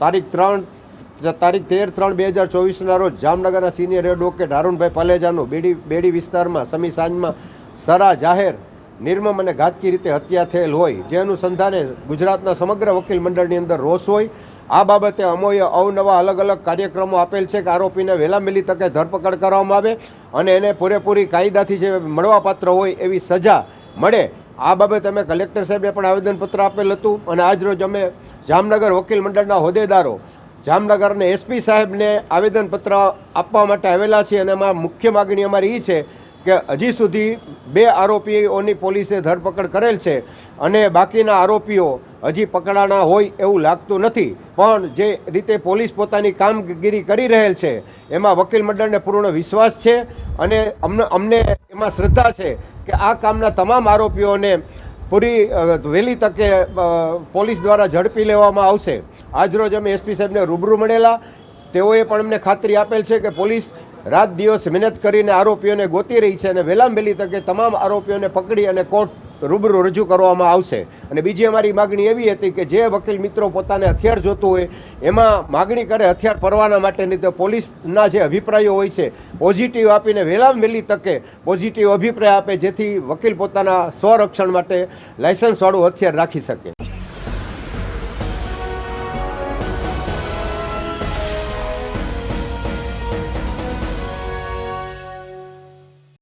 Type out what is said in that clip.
તારીખ ત્રણ તારીખ તેર ત્રણ બે હજાર ચોવીસના રોજ જામનગરના સિનિયર એડવોકેટ હારુણભાઈ પાલેજાનું બેડી બેડી વિસ્તારમાં, સમી સાંજમાં સરા જાહેર, નિર્મમ અને ઘાતકી રીતે હત્યા થયેલ હોય. જે અનુસંધાને ગુજરાતના સમગ્ર વકીલ મંડળની અંદર રોષ હોય. આ બાબતે અમોએ અવનવા અલગ અલગ કાર્યક્રમો આપેલ છે કે આરોપીને વહેલા મેલી તકે ધરપકડ કરવામાં આવે અને એને પૂરેપૂરી કાયદાથી જે મળવાપાત્ર હોય એવી સજા મળે. આ બાબતે અમે કલેક્ટર સાહેબને પણ આવેદનપત્ર આપેલ હતું અને આજ રોજ અમે જામનગર વકીલ મંડળના હોદ્દેદારો, જામનગરને એસપી સાહેબને આવેદનપત્ર આપવા માટે આવેલા છે અને એમાં મુખ્ય માગણી અમારી એ છે કે હજી સુધી બે આરોપીઓની પોલીસે ધરપકડ કરેલ છે અને બાકીના આરોપીઓ હજી પકડાણા હોય એવું લાગતું નથી. પણ જે રીતે પોલીસ પોતાની કામગીરી કરી રહેલ છે, એમાં વકીલ મંડળને પૂર્ણ વિશ્વાસ છે અને અમને અમને એમાં શ્રદ્ધા છે કે આ કામના તમામ આરોપીઓને પૂરી વહેલી તકે પોલીસ દ્વારા ઝડપી લેવામાં આવશે. આજરોજ અમે એસપી સાહેબને રૂબરૂ મળેલા. તેઓએ પણ અમને ખાતરી આપેલ છે કે પોલીસ રાત દિવસ મહેનત કરીને આરોપીઓને ગોતી રહી છે અને વહેલામ વહેલી તકે તમામ આરોપીઓને પકડી અને કોર્ટ રૂબરૂ રજૂ કરવામાં આવશે. અને બીજી અમારી માગણી એવી હતી કે જે વકીલ મિત્રો પોતાને હથિયાર જોતું હોય, એમાં માગણી કરે હથિયાર પરવાના માટેની તો પોલીસના જે અભિપ્રાયો હોય છે પોઝિટિવ આપીને વહેલામ વહેલી તકે પોઝિટિવ અભિપ્રાય આપે, જેથી વકીલ પોતાના સ્વરક્ષણ માટે લાયસન્સવાળું હથિયાર રાખી શકે.